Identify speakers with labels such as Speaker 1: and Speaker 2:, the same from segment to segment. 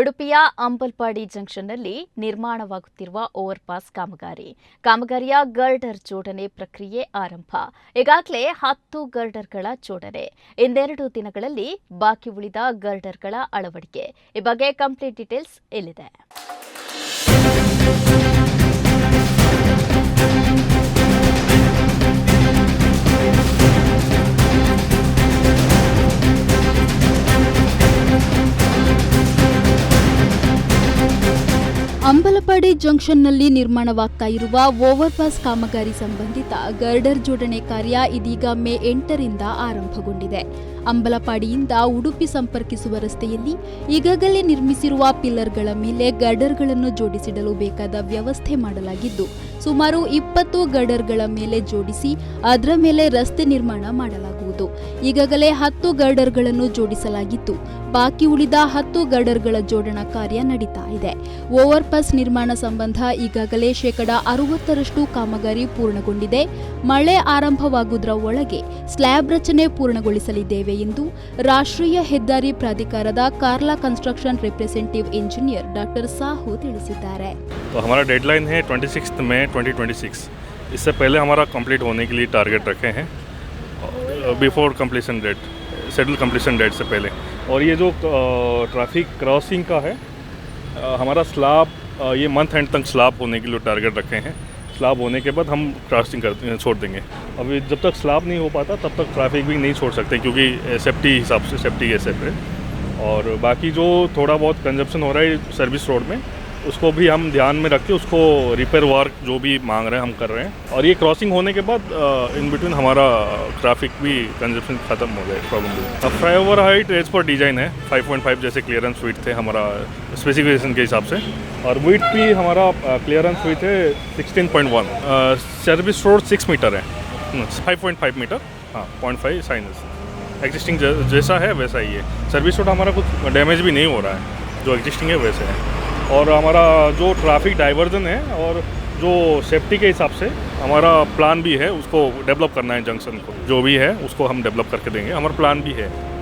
Speaker 1: ಉಡುಪಿಯ ಅಂಬಲ್ಪಾಡಿ ಜಂಕ್ಷನ್ನಲ್ಲಿ ನಿರ್ಮಾಣವಾಗುತ್ತಿರುವ ಓವರ್ ಪಾಸ್ ಕಾಮಗಾರಿ. ಕಾಮಗಾರಿಯ ಗರ್ಡರ್ ಜೋಡಣೆ ಪ್ರಕ್ರಿಯೆ ಆರಂಭ. ಈಗಾಗಲೇ ಹತ್ತು ಗರ್ಡರ್ಗಳ ಜೋಡಣೆ. ಇನ್ನೆರಡು ದಿನಗಳಲ್ಲಿ ಬಾಕಿ ಉಳಿದ ಗರ್ಡರ್ಗಳ ಅಳವಡಿಕೆ. ಈ ಬಗ್ಗೆ ಕಂಪ್ಲೀಟ್ ಡೀಟೇಲ್ಸ್ ಇಲ್ಲಿದೆ.
Speaker 2: ಅಂಬಲಪಾಡಿ ಜಂಕ್ಷನ್ನಲ್ಲಿ ನಿರ್ಮಾಣವಾಗ್ತಾ ಇರುವ ಓವರ್ಪಾಸ್ ಕಾಮಗಾರಿ ಸಂಬಂಧಿತ ಗರ್ಡರ್ ಜೋಡಣೆ ಕಾರ್ಯ ಇದೀಗ ಮೇ ಎಂಟರಿಂದ ಆರಂಭಗೊಂಡಿದೆ. ಅಂಬಲಪಾಡಿಯಿಂದ ಉಡುಪಿ ಸಂಪರ್ಕಿಸುವ ರಸ್ತೆಯಲ್ಲಿ ಈಗಾಗಲೇ ನಿರ್ಮಿಸಿರುವ ಪಿಲ್ಲರ್ಗಳ ಮೇಲೆ ಗರ್ಡರ್ಗಳನ್ನು ಜೋಡಿಸಿಡಲು ಬೇಕಾದ ವ್ಯವಸ್ಥೆ ಮಾಡಲಾಗಿದ್ದು, ಸುಮಾರು ಇಪ್ಪತ್ತು ಗರ್ಡರ್ಗಳ ಮೇಲೆ ಜೋಡಿಸಿ ಅದರ ಮೇಲೆ ರಸ್ತೆ ನಿರ್ಮಾಣ ಮಾಡಲಾಗುವುದು. ಈಗಾಗಲೇ ಹತ್ತು ಗರ್ಡರ್ಗಳನ್ನು ಜೋಡಿಸಲಾಗಿದ್ದು ಬಾಕಿ ಉಳಿದ ಹತ್ತು ಗರ್ಡರ್ಗಳ ಜೋಡಣಾ ಕಾರ್ಯ ನಡೀತಾ ಇದೆ ಓವರ್ ಪಾಸ್ ನಿರ್ಮಾಣ ಸಂಬಂಧ ಈಗಾಗಲೇ ಶೇಕಡ ಅರವತ್ತರಷ್ಟು ಕಾಮಗಾರಿ ಪೂರ್ಣಗೊಂಡಿದೆ ಮಳೆ ಆರಂಭವಾಗುವುದರ ಒಳಗೆ ಸ್ಲ್ಯಾಬ್ ರಚನೆ ಪೂರ್ಣಗೊಳಿಸಲಿದ್ದೇವೆ ಎಂದು ರಾಷ್ಟ್ರೀಯ ಹೆದ್ದಾರಿ ಪ್ರಾಧಿಕಾರದ Carla construction representative engineer doctor Sahu ತಿಳಿಸಿದ್ದಾರೆ
Speaker 3: तो हमारा डेडलाइन है ट्वेंटी सिक्स मई 2026 इससे पहले हमारा कंप्लीट होने के लिए टारगेट रखे हैं before completion date settle completion date से पहले। और ये जो ट्रैफ़िक क्रॉसिंग का है हमारा स्लाब ये मंथ एंड तक स्लाब होने के लिए टारगेट रखे हैं। स्लाब होने के बाद हम क्रॉसिंग कर छोड़ देंगे। अभी जब तक स्लाब नहीं हो पाता, तब तक ट्रैफ़िक भी नहीं छोड़ सकते, क्योंकि सेफ्टी हिसाब से सेफ्टी के हिसाब से और बाकी जो थोड़ा बहुत कंजप्शन हो रहा है सर्विस रोड में उसको भी हम ध्यान में रख के उसको रिपेयर वर्क जो भी मांग रहे हैं, हम कर रहे हैं। और ये क्रॉसिंग होने के बाद इन बिटवीन हमारा ट्रैफ़िक भी कंजप्शन ख़त्म हो जाए प्रॉब्लम अब flyover height as per design है 5.5 जैसे क्लियरेंस विथ थे हमारा स्पेसिफिकेशन के हिसाब से। और वीट भी हमारा क्लियरेंस विथ है 16.1 सर्विस रोड सिक्स मीटर है। फाइव पॉइंट फाइव मीटर हाँ पॉइंट फाइव साइनस एग्जिस्टिंग जैसा है वैसा ही है। सर्विस रोड हमारा कुछ डैमेज भी नहीं हो रहा है। जो एग्जिस्टिंग है वैसे है। और हमारा जो ट्रैफ़िक डाइवर्जन है और जो सेफ्टी के हिसाब से हमारा प्लान भी है, उसको डेवलप करना है जंक्शन को। जो भी है, उसको हम डेवलप करके देंगे। हमारा प्लान भी है।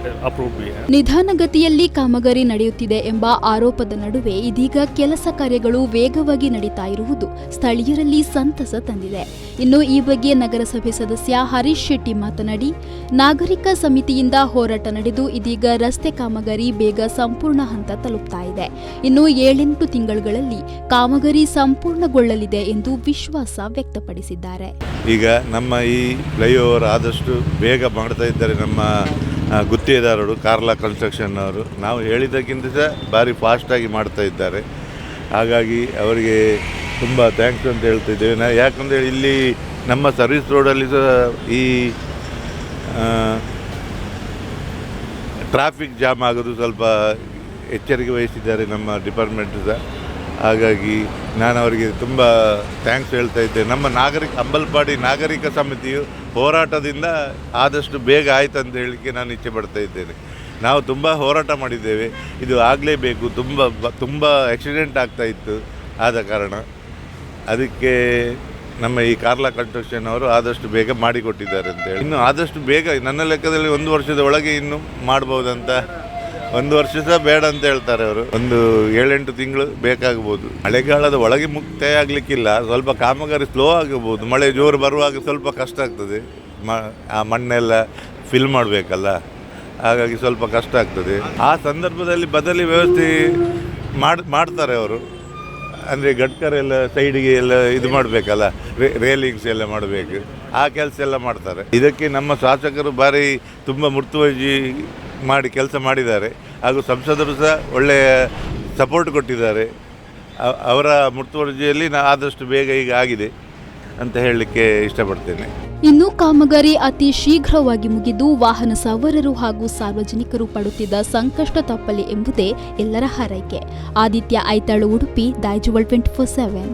Speaker 2: ನಿಧಾನಗತಿಯಲ್ಲಿ ಕಾಮಗಾರಿ ನಡೆಯುತ್ತಿದೆ ಎಂಬ ಆರೋಪದ ನಡುವೆ ಇದೀಗ ಕೆಲಸ ಕಾರ್ಯಗಳು ವೇಗವಾಗಿ ನಡೀತಾ ಇರುವುದು ಸ್ಥಳೀಯರಲ್ಲಿ ಸಂತಸ ತಂದಿದೆ. ಇನ್ನು ಈ ಬಗ್ಗೆ ನಗರಸಭೆ ಸದಸ್ಯ ಹರೀಶ್ ಶೆಟ್ಟಿ ಮಾತನಾಡಿ ನಾಗರಿಕ ಸಮಿತಿಯಿಂದ ಹೋರಾಟ ನಡೆದು ಇದೀಗ ರಸ್ತೆ ಕಾಮಗಾರಿ ಬೇಗ ಸಂಪೂರ್ಣ ಹಂತ ತಲುಪ್ತಾ ಇದೆ. ಇನ್ನು ಏಳೆಂಟು ತಿಂಗಳುಗಳಲ್ಲಿ ಕಾಮಗಾರಿ ಸಂಪೂರ್ಣಗೊಳ್ಳಲಿದೆ ಎಂದು ವಿಶ್ವಾಸ ವ್ಯಕ್ತಪಡಿಸಿದ್ದಾರೆ.
Speaker 4: ಈಗ ನಮ್ಮ ಈ ಫ್ಲೈಓವರ್ ಆದಷ್ಟು ಬೇಗ ಮಾಡ್ತಾ ಇದ್ದಾರೆ ನಮ್ಮ ಗುತ್ತಿಗೆದಾರರು ಕಾರ್ಲಾ ಕನ್ಸ್ಟ್ರಕ್ಷನ್ ಅವರು ನಾವು ಹೇಳಿದ್ದಕ್ಕಿಂತ ಸಹ ಭಾರಿ ಫಾಸ್ಟಾಗಿ ಮಾಡ್ತಾ ಇದ್ದಾರೆ. ಹಾಗಾಗಿ ಅವರಿಗೆ ತುಂಬ ಥ್ಯಾಂಕ್ಸ್ ಅಂತ ಹೇಳ್ತಿದ್ದೇವೆ. ನಾ ಯಾಕಂದರೆ ಇಲ್ಲಿ ನಮ್ಮ ಸರ್ವಿಸ್ ರೋಡಲ್ಲಿ ಸಹ ಈ ಟ್ರಾಫಿಕ್ ಜಾಮ್ ಆಗೋದು ಸ್ವಲ್ಪ ಎಚ್ಚರಿಕೆ ವಹಿಸಿದ್ದಾರೆ ನಮ್ಮ ಡಿಪಾರ್ಟ್ಮೆಂಟ್ ಸಹ. ಹಾಗಾಗಿ ನಾನು ಅವರಿಗೆ ತುಂಬ ಥ್ಯಾಂಕ್ಸ್ ಹೇಳ್ತಾ ಇದ್ದೆ ನಮ್ಮ ನಾಗರಿಕ ಅಂಬಲ್ಪಾಡಿ ನಾಗರಿಕ ಸಮಿತಿಯು ಹೋರಾಟದಿಂದ ಆದಷ್ಟು ಬೇಗ ಆಯ್ತು ಅಂತ ಹೇಳಲಿಕ್ಕೆ ನಾನು ಇಚ್ಛೆ ಪಡ್ತಾ ಇದ್ದೇನೆ. ನಾವು ತುಂಬ ಹೋರಾಟ ಮಾಡಿದ್ದೇವೆ. ಇದು ಆಗಲೇಬೇಕು. ತುಂಬ ತುಂಬ ಆಕ್ಸಿಡೆಂಟ್ ಆಗ್ತಾ ಇತ್ತು. ಆದ ಕಾರಣ ಅದಕ್ಕೆ ನಮ್ಮ ಈ ಕಾರ್ಲಾ ಕನ್ಸ್ಟ್ರಕ್ಷನ್ ಅವರು ಆದಷ್ಟು ಬೇಗ ಮಾಡಿಕೊಟ್ಟಿದ್ದಾರೆ ಅಂತ ಹೇಳಿ. ಇನ್ನು ಆದಷ್ಟು ಬೇಗ ನನ್ನ ಲೆಕ್ಕದಲ್ಲಿ ಒಂದು ವರ್ಷದ ಒಳಗೆ ಇನ್ನು ಮಾಡ್ಬೋದಂತ ಒಂದು ವರ್ಷ ಸಹ ಬೇಡ ಅಂತ ಹೇಳ್ತಾರೆ ಅವರು. ಒಂದು ಏಳೆಂಟು ತಿಂಗಳು ಬೇಕಾಗಬಹುದು ಮಳೆಗಾಲದ ಒಳಗೆ ಮುಕ್ತಾಯ ಆಗಲಿಕ್ಕಿಲ್ಲ ಸ್ವಲ್ಪ ಕಾಮಗಾರಿ ಸ್ಲೋ ಆಗಬಹುದು ಮಳೆ ಜೋರು ಬರುವಾಗ ಸ್ವಲ್ಪ ಕಷ್ಟ ಆಗ್ತದೆ. ಆ ಮಣ್ಣೆಲ್ಲ ಫಿಲ್ ಮಾಡಬೇಕಲ್ಲ, ಹಾಗಾಗಿ ಸ್ವಲ್ಪ ಕಷ್ಟ ಆಗ್ತದೆ. ಆ ಸಂದರ್ಭದಲ್ಲಿ ಬದಲಿ ವ್ಯವಸ್ಥೆ ಮಾಡಿ, ಮಾಡ್ತಾರೆ ಅವರು. ಅಂದರೆ ಗಡ್ಕರ್ ಎಲ್ಲ ಸೈಡಿಗೆ ಎಲ್ಲ ಇದು ಮಾಡಬೇಕಲ್ಲ ರೇಲಿಂಗ್ಸ್ ಎಲ್ಲ ಮಾಡಬೇಕು. ಆ ಕೆಲಸ ಎಲ್ಲ ಮಾಡ್ತಾರೆ. ಇದಕ್ಕೆ ನಮ್ಮ ಶಾಸಕರು ಭಾರಿ ತುಂಬ ಮುರ್ತುವರ್ಜಿ ಮಾಡಿ ಕೆಲಸ ಮಾಡಿದ್ದಾರೆ. ಹಾಗೂ ಸಂಸದರು ಸಹ ಒಳ್ಳೆಯ ಸಪೋರ್ಟ್ ಕೊಟ್ಟಿದ್ದಾರೆ. ಅವರ ಮುತುವರ್ಜಿಯಲ್ಲಿ ನಾ ಆದಷ್ಟು ಬೇಗ ಈಗ ಆಗಿದೆ ಅಂತ ಹೇಳಲಿಕ್ಕೆ ಇಷ್ಟಪಡ್ತೇನೆ.
Speaker 2: ಇನ್ನು ಕಾಮಗಾರಿ ಅತಿ ಶೀಘ್ರವಾಗಿ ಮುಗಿದು ವಾಹನ ಸವಾರರು ಹಾಗೂ ಸಾರ್ವಜನಿಕರು ಪಡುತ್ತಿದ್ದ ಸಂಕಷ್ಟ ತಪ್ಪಲಿ ಎಂಬುದೇ ಎಲ್ಲರ ಹಾರೈಕೆ. Aditya Aithal Udupi Daijiworld twenty four seven